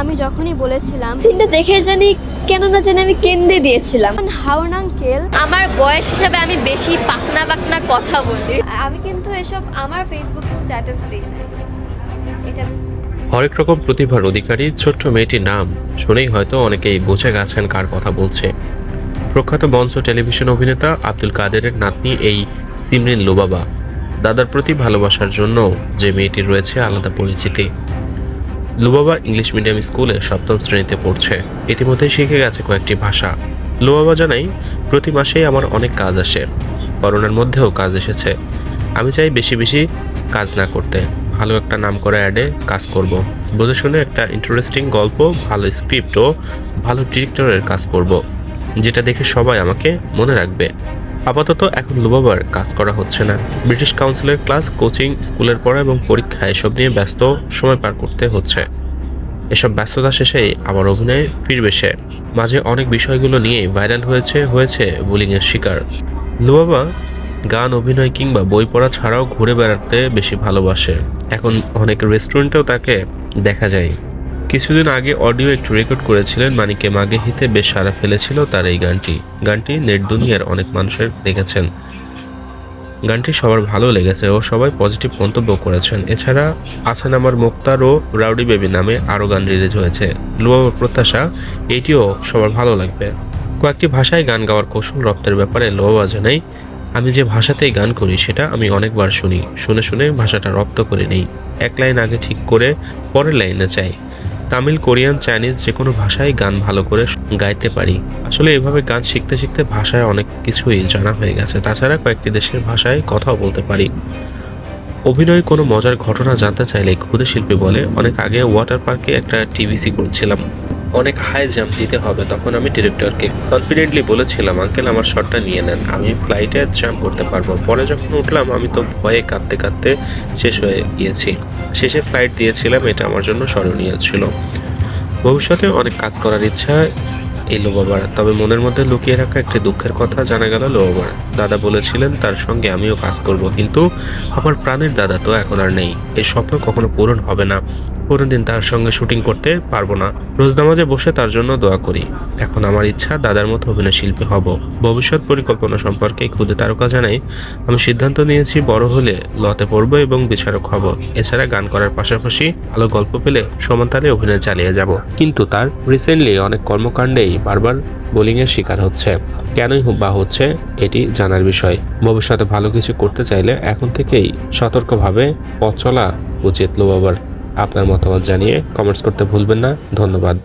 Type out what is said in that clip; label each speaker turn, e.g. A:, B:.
A: আমি যখনই বলেছিলাম
B: সিনটা দেখে জানি কেন না জানি আমি কেন্দ্রে দিয়েছিলাম।
A: হাউন আঙ্কেল?
B: আমার বয়স হিসাবে আমি বেশি পাকনা পাকনা কথা বলি।
A: আমি কিন্তু এসব আমার ফেসবুকে স্ট্যাটাস দিই না এটা
C: হরেক রকম প্রতিভার অধিকারী ছোট্ট মেয়েটির নাম শুনেই হয়তো অনেকেই বুঝে গেছেন কার কথা বলছে। প্রখ্যাত মঞ্চ টেলিভিশন অভিনেতা আব্দুল কাদেরের নাতনি এই সিমরিন লোবাবা। দাদার প্রতি ভালোবাসার জন্য যে মেয়েটির রয়েছে আলাদা পরিচিতি। লুবাবা ইংলিশ মিডিয়াম স্কুলে সপ্তম শ্রেণীতে পড়ছে। ইতিমধ্যে শিখে গেছে কয়েকটি ভাষা। লুবাবা জানাই, প্রতি মাসেই আমার অনেক কাজ আসে। করোনার মধ্যেও কাজ এসেছে। আমি চাই বেশি বেশি কাজ না করতে। ভালো একটা নাম করা অ্যাডে কাজ করব। বুঝে শুনে একটা ইন্টারেস্টিং গল্প, ভালো স্ক্রিপ্ট ও ভালো ডিরেক্টরের কাজ করব। যেটা দেখে সবাই আমাকে মনে রাখবে। আপাতত এখন লুবাবার কাজ করা হচ্ছে না। ব্রিটিশ কাউন্সিলের ক্লাস, কোচিং, স্কুলের পড়া এবং পরীক্ষা এসব নিয়ে ব্যস্ত সময় পার করতে হচ্ছে। এসব ব্যস্ততা শেষেই আবার অভিনয়ে ফিরবে সে। মাঝে অনেক বিষয়গুলো নিয়ে ভাইরাল হয়েছে হয়েছে বুলিংয়ের শিকার। লুবাবা গান, অভিনয় কিংবা বই পড়া ছাড়াও ঘুরে বেড়াতে বেশি ভালোবাসে। এখন অনেক রেস্টুরেন্টেও তাকে দেখা যায়। কিছুদিন আগে অডিও একটু রেকর্ড করেছিলেন মানিকে মাগে হিতে বেশ সারা ফেলেছিল তার এই গানটি। গানটি নেট দুনিয়ার অনেক মানুষের দেখেছেন। গানটি সবার ভালো লেগেছে ও সবাই পজিটিভ মন্তব্য করেছেন। এছাড়া আছেন আমার মুক্তার ও রাউডি বেবি নামে আরও গান রিলিজ হয়েছে। লুবাবার প্রত্যাশা, এটিও সবার ভালো লাগবে। কয়েকটি ভাষায় গান গাওয়ার কৌশল রপ্তের ব্যাপারে লোবা জানাই আমি যে ভাষাতেই গান করি সেটা আমি অনেকবার শুনি। শুনে শুনে ভাষাটা রপ্ত করে নেই। এক লাইন আগে ঠিক করে পরের লাইনে চাই তামিল, কোরিয়ান, চাইনিজ যে কোনো ভাষায় গান ভালো করে গাইতে পারি। আসলে এভাবে গান শিখতে শিখতে ভাষায় অনেক কিছুই জানা হয়ে গেছে। তাছাড়া কয়েকটি দেশের ভাষায় কথাও বলতে পারি। অভিনয় কোনো মজার ঘটনা জানতে চাইলে ক্ষুদে শিল্পী বলে অনেক আগে ওয়াটার পার্কে একটা টিভিসি করছিলাম। অনেক হাই জাম্প দিতে হবে, তখন আমি ডিরেক্টরকে কনফিডেন্টলি বলেছিলাম আঙ্কেল আমার শটটা নিয়ে নেন। আমি ফ্লাইটে জাম্প করতে পারব। পরে যখন উঠলাম, আমি তো ভয়ে কাঁদতে কাঁদতে শেষ হয়ে গিয়েছি। শেষে ফ্লাইট দিয়েছিলাম, এটা আমার জন্য স্মরণীয় ছিল। ভবিষ্যতে অনেক কাজ করার ইচ্ছা এই লোবাবার তবে মনের মধ্যে লুকিয়ে রাখা একটি দুঃখের কথা জানা গেল লোবাবার দাদা বলেছিলেন, তার সঙ্গে আমিও কাজ করব। কিন্তু আমার প্রাণের দাদা তো এখন আর নেই। এই স্বপ্ন কখনো পূরণ হবে না। কোনোদিন তার সঙ্গে শুটিং করতে পারব না। রোজ নামাজে বসে তার জন্য দোয়া করি। এখন আমার ইচ্ছা দাদার মতো অভিনয় শিল্পী হব। ভবিষ্যৎ পরিকল্পনা সম্পর্কে খুদে তারকা জানাই, আমি সিদ্ধান্ত নিয়েছি বড় হলে লতে পড়ব এবং বিচারক হব। এছাড়া গান করার পাশাপাশি ভালো গল্প পেলে সমান্তারে অভিনয় চালিয়ে যাব। কিন্তু তার রিসেন্টলি অনেক কর্মকাণ্ডেই বারবার বোলিংয়ের শিকার হচ্ছে। কেনই বা হচ্ছে, এটি জানার বিষয়। ভবিষ্যতে ভালো কিছু করতে চাইলে এখন থেকেই সতর্কভাবে পথ চলা উচিত লোবাবার আপনার মতামত জানিয়ে কমেন্টস করতে ভুলবেন না। ধন্যবাদ।